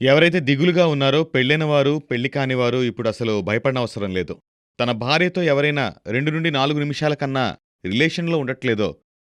ఎవరైతే దిగులుగా ఉన్నారో పెళ్ళైన వారు, పెళ్ళి కానివారు ఇప్పుడసలు భయపడనవసరం లేదు. తన భార్యతో ఎవరైనా 2-4 నిమిషాల కన్నా రిలేషన్‌లో ఉండట్లేదో,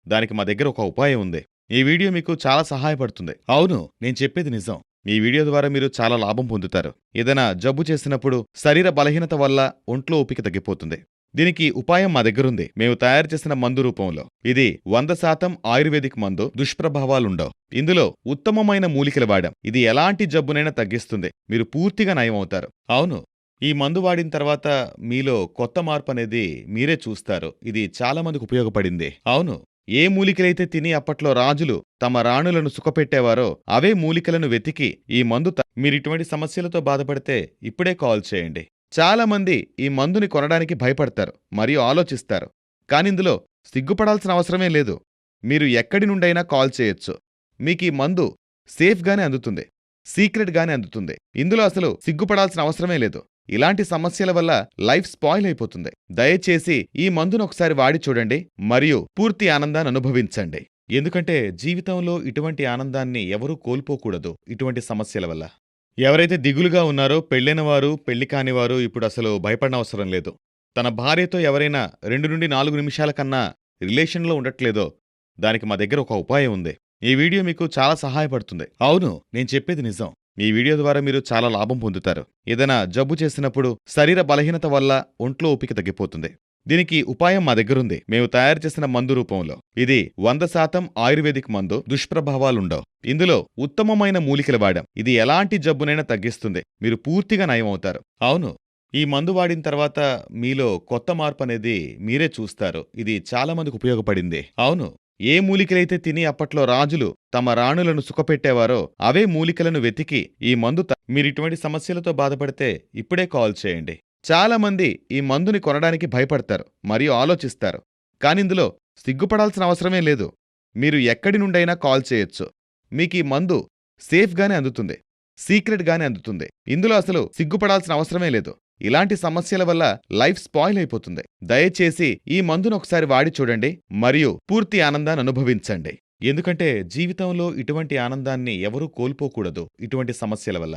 దానికి మా దగ్గర ఒక ఉపాయం ఉంది. ఈ వీడియో మీకు చాలా సహాయపడుతుంది. అవును, నేను చెప్పేది నిజం. ఈ వీడియో ద్వారా మీరు చాలా లాభం పొందుతారు. ఏదైనా జబ్బు చేసినప్పుడు శరీర బలహీనత వల్ల ఒంట్లో ఓపిక తగ్గిపోతుంది. దీనికి ఉపాయం మా దగ్గరుంది. మేము తయారు చేసిన మందు రూపంలో. ఇది 100% ఆయుర్వేదిక్ మందు. దుష్ప్రభావాలుండవు. ఇందులో ఉత్తమమైన మూలికలు వాడాం. ఇది ఎలాంటి జబ్బునైనా తగ్గిస్తుంది. మీరు పూర్తిగా నయమవుతారు. అవును, ఈ మందు వాడిన తర్వాత మీలో కొత్త మార్పు అనేది మీరే చూస్తారు. ఇది చాలా మందికి ఉపయోగపడింది. అవును, ఏ మూలికలైతే తిని అప్పట్లో రాజులు తమ రాణులను సుఖపెట్టేవారో అవే మూలికలను వెతికి ఈ మందు త మీరిటువంటి సమస్యలతో బాధపడితే ఇప్పుడే కాల్ చేయండి. చాలా మంది ఈ మందుని కొనడానికి భయపడతారు మరియు ఆలోచిస్తారు. కానిందులో సిగ్గుపడాల్సిన అవసరమే లేదు. మీరు ఎక్కడి నుండైనా కాల్ చేయొచ్చు. మీకీ మందు సేఫ్‌గానే అందుతుంది. సీక్రెట్‌గానే అందుతుంది. ఇందులో అసలు సిగ్గుపడాల్సిన అవసరమే లేదు. ఇలాంటి సమస్యల వల్ల లైఫ్ స్పాయిల్ అయిపోతుంది. దయచేసి ఈ మందును ఒకసారి వాడి చూడండి మరియు పూర్తి ఆనందాన్ని అనుభవించండి. ఎందుకంటే జీవితంలో ఇటువంటి ఆనందాన్ని ఎవరూ కోల్పోకూడదు ఇటువంటి సమస్యల వల్ల. ఎవరైతే దిగులుగా ఉన్నారో పెళ్ళైన వారు, పెళ్ళి కానివారు అసలు భయపడనవసరం లేదు. తన భార్యతో ఎవరైనా 2-4 నిమిషాల కన్నా రిలేషన్‌లో ఉండట్లేదో, దానికి మా దగ్గర ఒక ఉపాయం ఉంది. ఈ వీడియో మీకు చాలా సహాయపడుతుంది. అవును, నేను చెప్పేది నిజం. ఈ వీడియో ద్వారా మీరు చాలా లాభం పొందుతారు. ఏదైనా జబ్బు చేసినప్పుడు శరీర బలహీనత వల్ల ఒంట్లో ఓపిక తగ్గిపోతుంది. దీనికి ఉపాయం మా దగ్గరుంది. మేము తయారు చేసిన మందు రూపంలో. ఇది 100% ఆయుర్వేదిక్ మందు. దుష్ప్రభావాలుండవు. ఇందులో ఉత్తమమైన మూలికలు వాడాం. ఇది ఎలాంటి జబ్బునైనా తగ్గిస్తుంది. మీరు పూర్తిగా నయమవుతారు. అవును, ఈ మందు వాడిన తర్వాత మీలో కొత్త మార్పు అనేది మీరే చూస్తారు. ఇది చాలా మందికి ఉపయోగపడింది. అవును, ఏ మూలికలైతే తిని అప్పట్లో రాజులు తమ రాణులను సుఖపెట్టేవారో అవే మూలికలను వెతికి ఈ మందు త మీరిటువంటి సమస్యలతో బాధపడితే ఇప్పుడే కాల్ చేయండి. చాలా మంది ఈ మందుని కొనడానికి భయపడతారు మరియు ఆలోచిస్తారు. కానిందులో సిగ్గుపడాల్సిన అవసరమే లేదు. మీరు ఎక్కడి నుండైనా కాల్ చేయొచ్చు. మీకీ మందు సేఫ్‌గానే అందుతుంది. సీక్రెట్‌గానే అందుతుంది. ఇందులో అసలు సిగ్గుపడాల్సిన అవసరమే లేదు. ఇలాంటి సమస్యల వల్ల లైఫ్ స్పాయిల్ అయిపోతుంది. దయచేసి ఈ మందును ఒకసారి వాడి చూడండి మరియు పూర్తి ఆనందాన్ని అనుభవించండి. ఎందుకంటే జీవితంలో ఇటువంటి ఆనందాన్ని ఎవరూ కోల్పోకూడదు ఇటువంటి సమస్యల వల్ల.